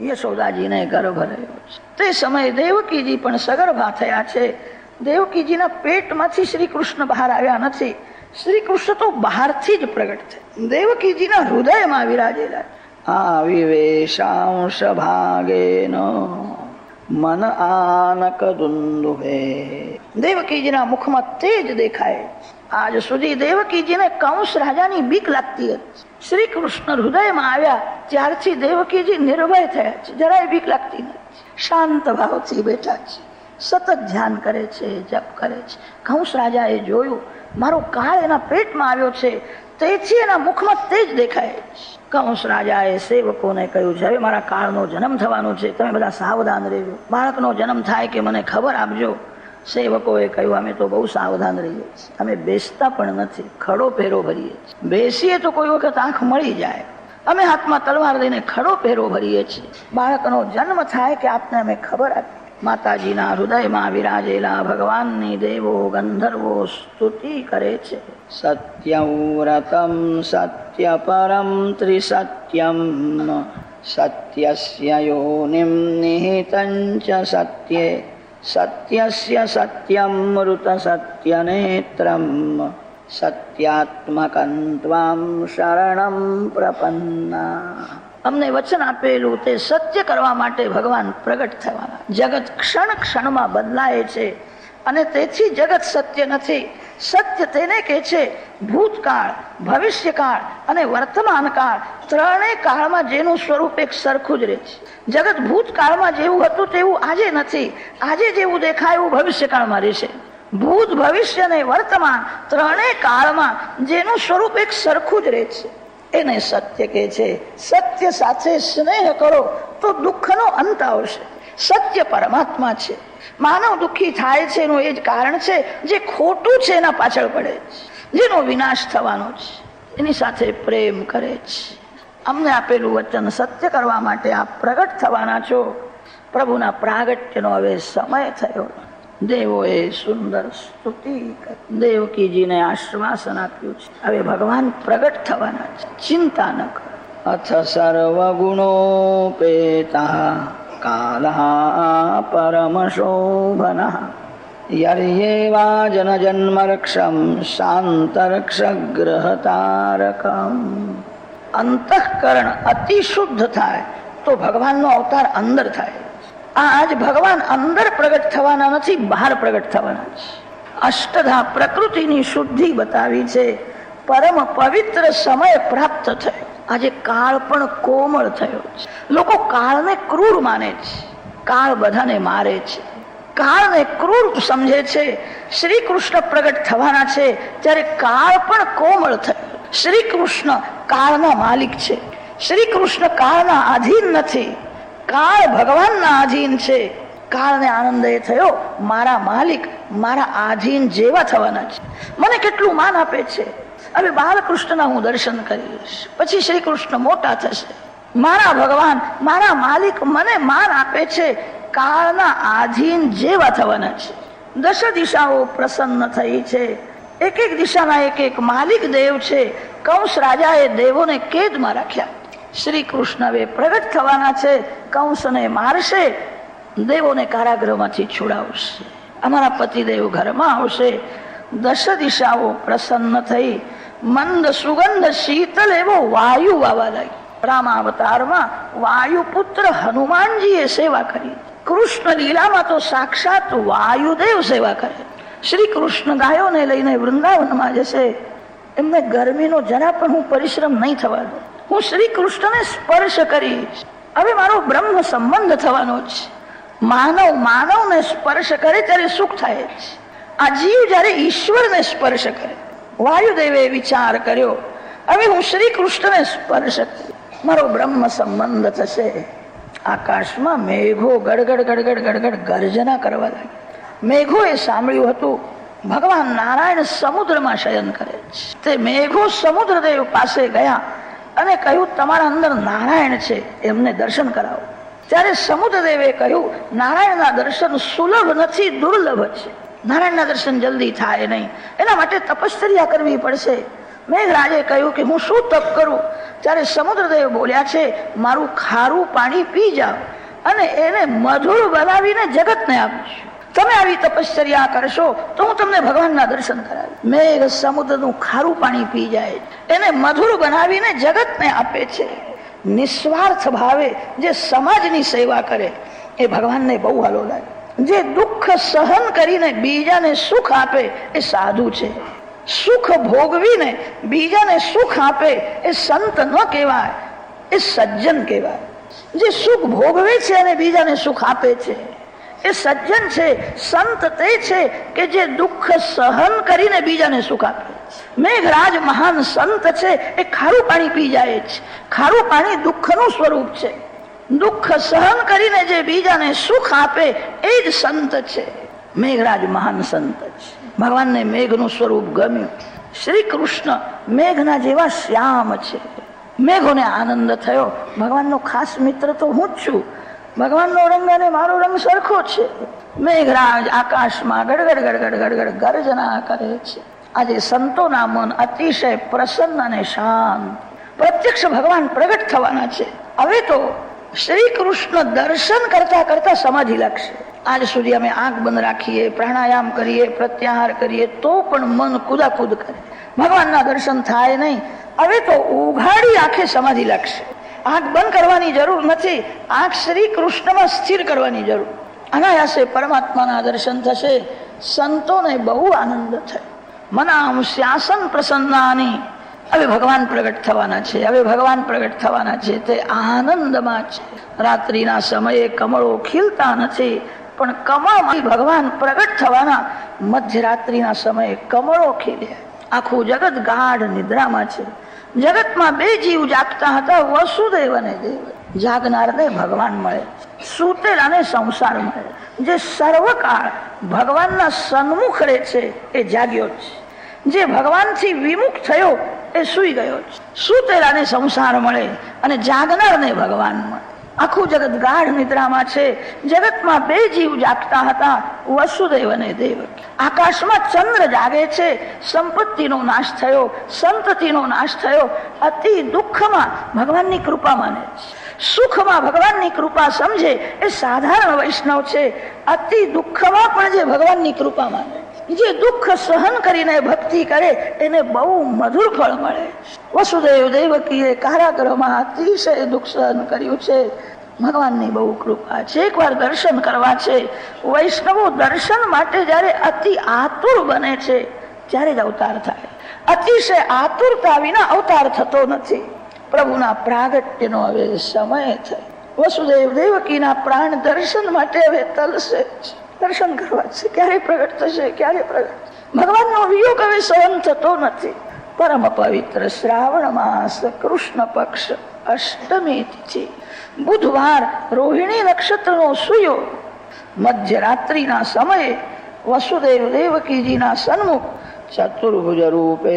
યશોદાજીને ગર્ભ રહ્યો છે. તે સમયે દેવકીજી પણ સગર્ભા થયા છે. દેવકીજીના પેટમાંથી શ્રી કૃષ્ણ બહાર આવ્યા નથી. શ્રી કૃષ્ણ તો બહારથી જ પ્રગટ છે દેવકીજીના હૃદયમાં વિરાજેલા આવિવેશાંશ ભાગેનો મન આનક દુંદુભે દેવકીજીના મુખમાં તેજ દેખાય આજ સુધી દેવકીજીને કંસ રાજાની બીક લાગતી હતી. શ્રી કૃષ્ણ હૃદયમાં આવ્યા, ત્યારથી દેવકીજી નિર્ભય થયા છે, જરાય બીક લાગતી નથી. શાંત ભાવથી બેઠા છે, સતત ધ્યાન કરે છે, જપ કરે છે. કંસ રાજાએ જોયું, મારો કાળ એના પેટમાં આવ્યો છે, તેથી એના મુખમાં તેજ દેખાય છે. કંસ રાજાએ સેવકોને કહ્યું છે હવે મારા કાળનો જન્મ થવાનો છે, તમે બધા સાવધાન રહેજો. બાળકનો જન્મ થાય કે મને ખબર આપજો. સેવકોએ કહ્યું, અમે તો બહુ સાવધાન રહીએ છીએ. અમે બેસતા પણ નથી. ખડો પહેરો ભરીએ છીએ. બેસીએ તો કોઈ વખત આંખ મળી જાય. અમે હાથમાં તલવાર લઈને ખડો પહેરો ભરીએ છીએ. બાળકનો જન્મ થાય કે આપને અમે ખબર આપી માતાજીના હૃદયમાં વિરાજેલા ભગવાનની દેવો, ગંધર્વો સ્તુતિ કરે છે. સત્યવ્રતમ સત્ય પરમ ત્રિસત્યમ સત્યસ્ય યોનિમ નિહિતં સત્યે સત્યસ્ય સત્યમૃત સત્યનેત્રમ સત્યાત્મકં ત્વામ શરણમ પ્રપન્ના અમને વચન આપેલું તે સત્ય કરવા માટે ભગવાન પ્રગટ થવાના। જગત ક્ષણ ક્ષણમાં બદલાય છે। અને તેથી જગત સત્ય નથી. સત્ય તેને કે છે, ભૂતકાળ, ભવિષ્યકાળ અને વર્તમાન કાળ ત્રણેય કાળમાં જેનું સ્વરૂપ એક સરખું જ રહે છે. જગત ભૂતકાળમાં જેવું હતું તેવું આજે નથી. આજે જેવું દેખાય એવું ભવિષ્યકાળમાં રહેશે. ભૂત, ભવિષ્ય અને વર્તમાન ત્રણેય કાળમાં જેનું સ્વરૂપ એક સરખું જ રહે છે. એને સત્ય કહે છે, સત્ય સાથે સ્નેહ કરો તો દુઃખનો અંત આવશે. સત્ય પરમાત્મા છે. માનવ દુઃખી થાય છે એનું એ જ કારણ છે જે ખોટું છે એના પાછળ પડે છે. જેનો વિનાશ થવાનો છે. એની સાથે પ્રેમ કરે છે. અમને આપેલું વચન સત્ય કરવા માટે આપ પ્રગટ થવાના છો. પ્રભુના પ્રાગટ્યનો હવે સમય થયો. દેવોએ સુંદર સ્તુતિ દેવકીજીને આશ્વાસન આપ્યું છે. હવે ભગવાન પ્રગટ થવાના છે. ચિંતા ન કરો. અથ સર્વગુણોપેતા. કાલા શોભન યર્યેવાજન જન્મરક્ષમ શાંતરક્ષગ્રહતારકમ અંતઃકરણ અતિ શુદ્ધ થાય તો ભગવાનનો અવતાર અંદર થાય આજ ભગવાન અંદર પ્રગટ થવાના નથી બહાર પ્રગટ થવાના છે અષ્ટધા પ્રકૃતિની શુદ્ધિ બતાવી છે પરમ પવિત્ર સમય પ્રાપ્ત થયો આજે કાળ પણ કોમળ થયો છે. લોકો કાળને ક્રૂર માને છે. કાળ બધાને મારે છે. કાળને ક્રૂર સમજે છે. શ્રી કૃષ્ણ પ્રગટ થવાના છે. ત્યારે કાળ પણ કોમળ થયો. શ્રી કૃષ્ણ કાળના માલિક છે. શ્રી કૃષ્ણ કાળના આધીન નથી. કાળ ભગવાનના આધીન છે. કાળને આનંદ એ થયો. મારા માલિક, મારા આધીન જેવા થવાના છે. મને કેટલું માન આપે છે? હવે બાલકૃષ્ણના હું દર્શન કરીશ પછી શ્રી કૃષ્ણ મોટા થશે. મારા ભગવાન, મારા માલિક મને માન આપે છે. કાળના આધીન જેવા થવાના છે. દશ દિશાઓ પ્રસન્ન થઈ છે. એક એક દિશાના એક એક માલિક દેવ છે. કંસ રાજાએ દેવોને કેદમાં રાખ્યા. શ્રી કૃષ્ણ હવે પ્રગટ થવાના છે. કંસને મારશે. દેવોને કારાગૃહમાંથી છોડાવશે. અમારા પતિદેવ ઘરમાં આવશે. દશ દિશાઓ પ્રસન્ન થઈ. મંદ સુગંધ શીતલ એવો વાયુ વાવા લાગી રામાવતારમાં વાયુ પુત્ર હનુમાનજીએ સેવા કરી. કૃષ્ણ લીલામાં તો સાક્ષાત વાયુદેવ સેવા કરે. શ્રી કૃષ્ણ ગાયોને લઈને વૃંદાવનમાં જશે. એમને ગરમીનો જરા પણ હું પરિશ્રમ નહીં થવા દઉં. હું શ્રી કૃષ્ણને સ્પર્શ કરીશ. હવે મારો બ્રહ્મ સંબંધ થવાનો છે. માનવ માનવને સ્પર્શ કરે ત્યારે સુખ થાય છે. આ જીવ જ્યારે ઈશ્વરને સ્પર્શ કરે વાયુદેવે વિચાર કર્યો, હવે હું શ્રી કૃષ્ણને સ્પર્શ મારો બ્રહ્મ સંબંધ થશે. આકાશમાં મેઘો ગડગડ ગડગડ ગડગડ ગર્જના કરવા લાગ્યા. મેઘોએ સાંભળ્યું હતું, ભગવાન નારાયણ સમુદ્રમાં શયન કરે છે. તે મેઘો સમુદ્રદેવ પાસે ગયા અને કહ્યું, તમારા અંદર નારાયણ છે, એમને દર્શન કરાવો. ત્યારે સમુદ્રદેવે કહ્યું, નારાયણના દર્શન સુલભ નથી, દુર્લભ છે. નારાયણના દર્શન જલ્દી થાય નહીં. એના માટે તપશ્ચર્યા કરવી પડશે. મેઘરાજે કહ્યું કે હું શું તપ કરું? ત્યારે સમુદ્રદેવ બોલ્યા છે, મારું ખારું પાણી પી જાઓ અને એને મધુર બનાવીને જગતને આપીશ. તમે આવી તપશ્ચર્યા કરશો તો હું તમને ભગવાનના દર્શન કરાવી મેઘ સમુદ્રનું ખારું પાણી પી જાય. એને મધુર બનાવીને જગતને આપે છે. નિસ્વાર્થ ભાવે જે સમાજની સેવા કરે, એ ભગવાનને બહુ હાલો લાગે. જે દુઃખ સહન કરીને બીજાને સુખ આપે એ સાધુ છે. સુખ ભોગવીને બીજાને સુખ આપે એ સંત ન કહેવાય, એ સજ્જન કહેવાય. જે સુખ ભોગવે છે અને બીજાને સુખ આપે છે, એ સજ્જન છે, સંત તે છે કે જે દુઃખ સહન કરીને બીજાને સુખ આપે. મેઘરાજ મહાન સંત છે, એ ખારું પાણી પી જાય છે. ખારું પાણી દુઃખનું સ્વરૂપ છે. દુઃખ સહન કરીને જે બીજાને સુખ આપે, એ જ સંત છે. મેઘરાજ મહાન સંત છે. ભગવાનને મેઘનું સ્વરૂપ ગમ્યું. શ્રી કૃષ્ણ મેઘના જેવા શ્યામ છે. મેઘોને આનંદ થયો. ભગવાનનો ખાસ મિત્ર તો હું જ છું. ભગવાનનો રંગ અને મારો રંગ સરખો છે. મેઘરાજ આકાશમાં ગડગડ ગડગડ ગડગડ ગર્જના કરે છે. આજે સંતોના મન અતિશય પ્રસન્ન અને શાંત. પ્રત્યક્ષ ભગવાન પ્રગટ થવાના છે. હવે તો શ્રી કૃષ્ણ દર્શન કરતા કરતા સમાધિ લાગશે. આજ સુધી અમે આંખ બંધ રાખીએ, પ્રાણાયામ કરીએ, પ્રત્યાહાર કરીએ, તો પણ મન કુદાકુદ કરે. ભગવાનના દર્શન થાય નહીં, હવે તો ઉઘાડી આંખે સમાધિ લાગશે. આંખ બંધ કરવાની જરૂર નથી, આંખ શ્રી કૃષ્ણમાં સ્થિર કરવાની જરૂર. અનાયાસે પરમાત્માના દર્શન થશે, સંતોને બહુ આનંદ થાય. મનામ શ્યાસન પ્રસન્નાની. હવે ભગવાન પ્રગટ થવાના છે, હવે ભગવાન પ્રગટ થવાના છે, તે આનંદમાં છે. રાત્રિના સમયે કમળો ખીલતા નથી, પણ કમળમાં ભગવાન પ્રગટ થવાના મધ્યરાત્રિના સમયે કમળો ખીલ્યા આખું જગત ગાઢ નિદ્રામાં છે. જગતમાં બે જીવ જાગતા હતા વસુદેવ અને દેવ. જાગનારને ભગવાન મળે સુતેલાને સંસાર મળે. જે સર્વકાળ ભગવાનના સન્મુખ રહે છે, એ જાગ્યો છે. જે ભગવાનથી વિમુખ થયો એ સુઈ ગયો સુતેલાને સંસાર મળે અને જાગનારને ભગવાન મળે. આખું જગત ગાઢ નિદ્રામાં છે. જગતમાં બે જીવ જાગતા હતા. વસુદેવ અને દેવ. આકાશમાં ચંદ્ર જાગે છે. સંપત્તિનો નાશ થયો. સંતતિનો નાશ થયો. અતિ દુઃખમાં ભગવાનની કૃપા માને સુખમાં ભગવાનની કૃપા સમજે એ સાધારણ વૈષ્ણવ છે. અતિ દુઃખમાં પણ જે ભગવાનની કૃપા માને. જે દુઃખ સહન કરીને ભક્તિ કરે, એને બહુ મધુર ફળ મળે. વસુદેવ દેવકીએ કારાગ્રહમાં અતિશય દુઃખ સહન કર્યું છે. ભગવાનની બહુ કૃપા છે, એકવાર દર્શન કરવા છે. વૈષ્ણવો દર્શન માટે જ્યારે અતિ આતુર બને છે, ત્યારે જ અવતાર થાય. અતિશય આતુરતા વિના અવતાર થતો નથી. પ્રભુના પ્રાગટ્યનો હવે સમય થાય વસુદેવ દેવકીના પ્રાણ દર્શન માટે હવે તલસે દર્શન કરવા છે. ક્યારે પ્રગટ થશે ક્યારે પ્રગટ ભગવાનનો વિયોગ હવે સહન થતો નથી. પરમ પવિત્ર શ્રાવણ માસ, કૃષ્ણ પક્ષ, અષ્ટમી તિથિ, બુધવાર રોહિણી નક્ષત્રનો સુયો. મધ્યરાત્રિના સમયે વસુદેવ દેવકીજીના સન્મુખ ચતુર્ભુજ રૂપે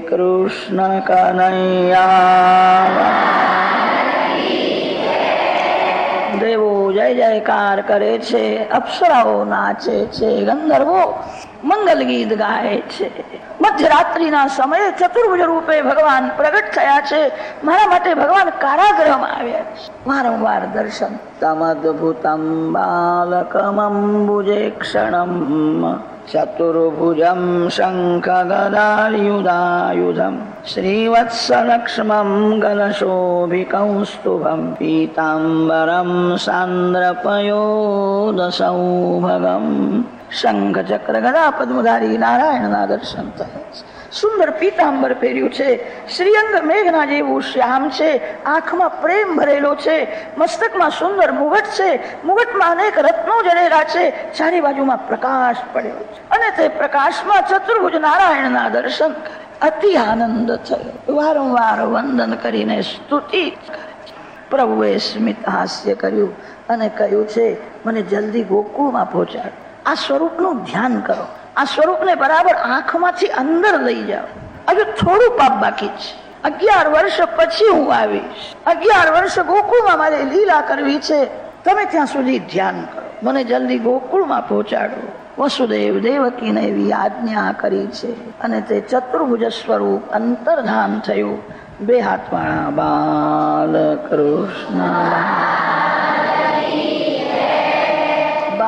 કૃષ્ણ કનૈયા દેવો જય જયકાર કરે છે, અપ્સરાઓ નાચે છે, ગંધર્વો મંગલ ગીત ગાય છે. મધ્યરાત્રિના સમયે ચતુર્ભુજ રૂપે ભગવાન પ્રગટ થયા છે. મારા માટે ભગવાન કારાગ્રહમાં આવ્યા છે. વારંવાર દર્શન. તમદભૂતમ બાલકમંબુજે ક્ષણમ. ચતુર્ભુજમ શંખ श्रीवत्सलक्ष्मं શ્રીવત્સલક્ષ્મમ पीताम्बरं પીતાંબરમ સાંદ્રપયોદસૌભગમ શંખ ચક્ર સુંદર પીતાંબર પહેર્યું છે. શ્રીઅંગ મેઘના જેવું શ્યામ છે. આંખમાં પ્રેમ ભરેલો છે. મસ્તકમાં સુંદર મુગટ છે. મુગટમાં અનેક રત્નો જડેલા છે. ચારે બાજુમાં પ્રકાશ પડ્યો છે. અને તે પ્રકાશમાં ચતુર્ભુજ નારાયણના દર્શન કરે અતિ આનંદ થયો. વારંવાર વંદન કરીને સ્તુતિ પ્રભુએ સ્મિત હાસ્ય કર્યું અને કહ્યું છે, મને જલ્દી ગોકુળમાં પહોંચાડ. આ સ્વરૂપનું ધ્યાન કરો. આ સ્વરૂપને બરાબર આંખમાંથી અંદર લઈ જાઓ. હજુ થોડું પાપ બાકી છે. અગિયાર વર્ષ પછી હું આવીશ. અગિયાર વર્ષ ગોકુળમાં મારે લીલા કરવી છે. તમે ત્યાં સુધી ધ્યાન કરો. મને જલ્દી ગોકુળમાં પહોંચાડો. વસુદેવ દેવકીને એવી આજ્ઞા કરી છે. અને તે ચતુર્ભુજ સ્વરૂપ અંતર્ધાન થયું. બે હાથવાળા બાલ કૃષ્ણ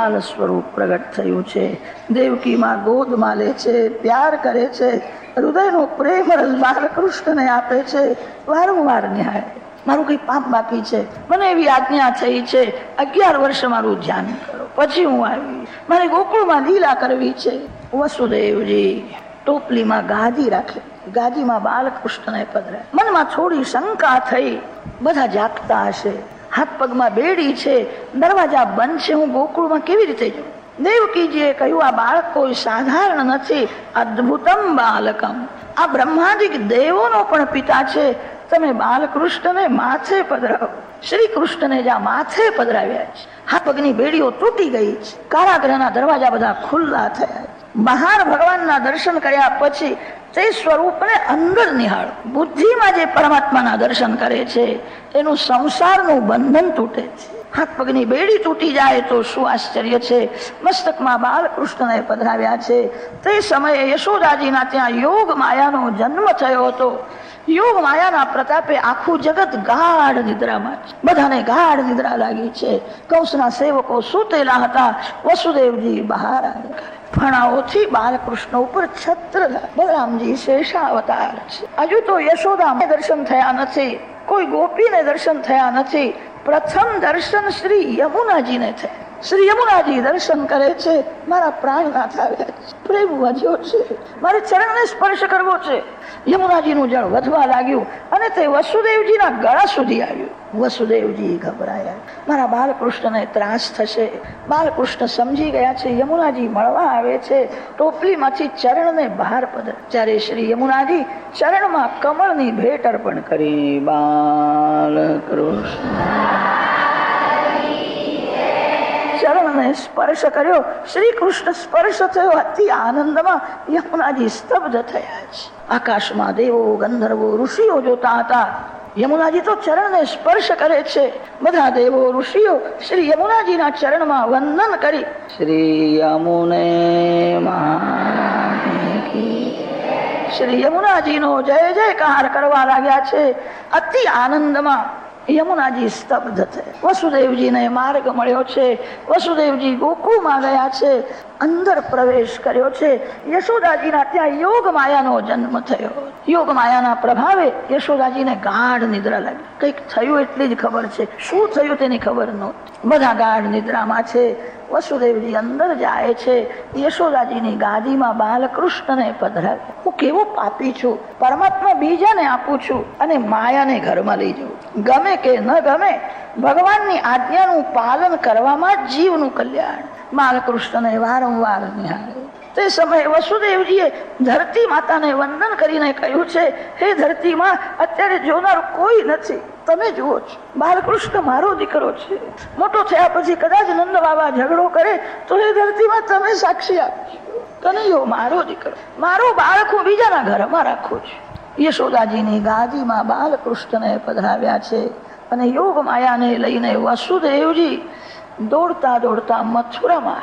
બાલ સ્વરૂપ પ્રગટ થયું છે. દેવકીમાં ગોદમાં લે છે, પ્યાર કરે છે, હૃદયનો પ્રેમ રસ બાલકૃષ્ણને આપે છે. વારંવાર ન્યાય. મારું કઈ પાપ બાકી છે. મને એવી આજ્ઞા થઈ છે. અગિયાર વર્ષ મારું ધ્યાન કરો. પછી હું આવી મારે ગોકુળમાં લીલા કરવી છે. વસુદેવજી, ટોપલીમાં ગાદી રાખે. ગાદીમાં બાલકૃષ્ણને પધરે મનમાં થોડી શંકા થઈ. બધા જાગતા હશે. હાથ પગમાં બેડી છે, દરવાજા બંધ છે, હું ગોકુળમાં કેવી રીતે જઉં? દેવકીજીએ કહ્યું, આ બાળક કોઈ સાધારણ નથી, અદ્ભુતમ બાલકમ. આ બ્રહ્માદિક દેવોનો પણ પિતા છે. તમે બાલકૃષ્ણને માથે પધરાવો. શ્રી કૃષ્ણને જ્યાં માથે પધરાવ્યા છે. હાથ પગની બેડીઓ તૂટી ગઈ છે. કારાગ્રહના દરવાજા બધા ખુલ્લા થયા બહાર ભગવાનના દર્શન કર્યા પછી તે સ્વરૂપને અંદર નિહાળ. બુદ્ધિમાં જે પરમાત્માના દર્શન કરે છે, એનું સંસારનું બંધન તૂટે છે. હાથ પગની બેડી તૂટી જાય તો શું આશ્ચર્ય છે? મસ્તકમાં બાલકૃષ્ણને પધરાવ્યા છે. તે સમયે યશોદાજીના ત્યાં યોગ માયાનો જન્મ થયો હતો. યોગ માયાના પ્રતાપે આખું જગત ગાઢ નિદ્રામાં છે. બધાને ગાઢ નિદ્રા લાગી છે. કંસના સેવકો સૂતેલા હતા. વસુદેવજી બહાર આવ્યા. ફણાઓથી બાલકૃષ્ણ ઉપર છત્ર બલરામજી શેષાવતાર છે. હજુ તો યશોદા દર્શન થયા નથી. કોઈ ગોપીને દર્શન થયા નથી. પ્રથમ દર્શન શ્રી યમુનાજીને થયા. શ્રી યમુનાજી દર્શન કરે છે. મારા પ્રાણનાથ આવ્યા છે. પ્રેમ વધ્યો છે. મારે ચરણને સ્પર્શ કરવો છે. યમુનાજીનું જળ વધવા લાગ્યું અને તે વસુદેવજીના ગળા સુધી આવ્યું. વસુદેવજી ગભરાયા. મારા બાલકૃષ્ણને ત્રાસ થશે. બાલકૃષ્ણ સમજી ગયા છે, યમુનાજી મળવા આવે છે. ટોપલીમાંથી ચરણને બહાર પદ ત્યારે શ્રી યમુનાજી ચરણમાં કમળની ભેટ અર્પણ કરી, બાલકૃષ્ણ. ચરણને સ્પર્શ કર્યો. શ્રી કૃષ્ણ સ્પર્શ થયો. અતિ આનંદમાં યમુનાજી સ્તબ્ધ થયા છે. આકાશમાં દેવો, ગંધર્વો, ઋષિઓ જોતા હતા. યમુનાજી તો ચરણને સ્પર્શ કરે છે. બધા દેવો, ઋષિઓ શ્રી યમુનાજીના ચરણમાં વંદન કરી. શ્રી યમુને શ્રી યમુનાજીનો જય જયકાર કરવા લાગ્યા છે. અતિ આનંદમાં યમુનાજી સ્તબ્ધ થયા. વસુદેવજીને માર્ગ મળ્યો છે. વસુદેવજી ગોકુળમાં ગયા છે. અંદર પ્રવેશ કર્યો છે. યશોદાજીના ત્યાં યોગ માયાનો જન્મ થયો. યોગ માયાના પ્રભાવે યશોદાજીને ગાઢ નિદ્રા લાગી. કંઈક થયું એટલી જ ખબર છે. શું થયું તેની ખબર નહોતી. બધા ગાઢ નિદ્રામાં છે. વસુદેવજી અંદર જાય છે. યશોદાજીની ગાદીમાં બાલકૃષ્ણને પધરાવે. હું કેવો પાપી છું. પરમાત્મા બીજાને આપું છું અને માયાને ઘરમાં લઈ જવું ગમે કે ન ગમે, ભગવાનની આજ્ઞાનું પાલન કરવામાં જીવનું કલ્યાણ. બાલકૃષ્ણને વારંવાર નિહાળે. તે સમયે વસુદેવજીએ ધરતી માતાને વંદન કરીને કહ્યું છે, હે ધરતીમાં, અત્યારે જોનાર કોઈ નથી. તમે જુઓ છો. બાલકૃષ્ણ મારો દીકરો છે. મોટો થયા પછી કદાચ નંદ બાબા ઝઘડો કરે, તો એ ધરતીમાં તમે સાક્ષી આપજો. કનૈયો મારો દીકરો. મારો બાળક હું બીજાના ઘરમાં રાખું છું. યશોદાજીની ગાદીમાં બાલકૃષ્ણને પધરાવ્યા છે અને યોગ માયાને લઈને વસુદેવજી દોડતા દોડતા મથુરામાં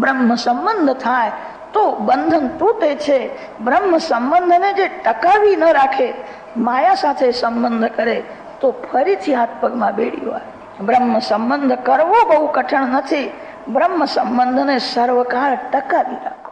બ્રહ્મ સંબંધ થાય તો બંધન તૂટે છે. બ્રહ્મ સંબંધને જે ટકાવી ન રાખે, માયા સાથે સંબંધ કરે, તો ફરીથી હાથ પગમાં બેડી આવે બ્રહ્મ સંબંધ કરવો બહુ કઠણ નથી. બ્રહ્મ સંબંધને સર્વકાળ ટકાવી રાખે.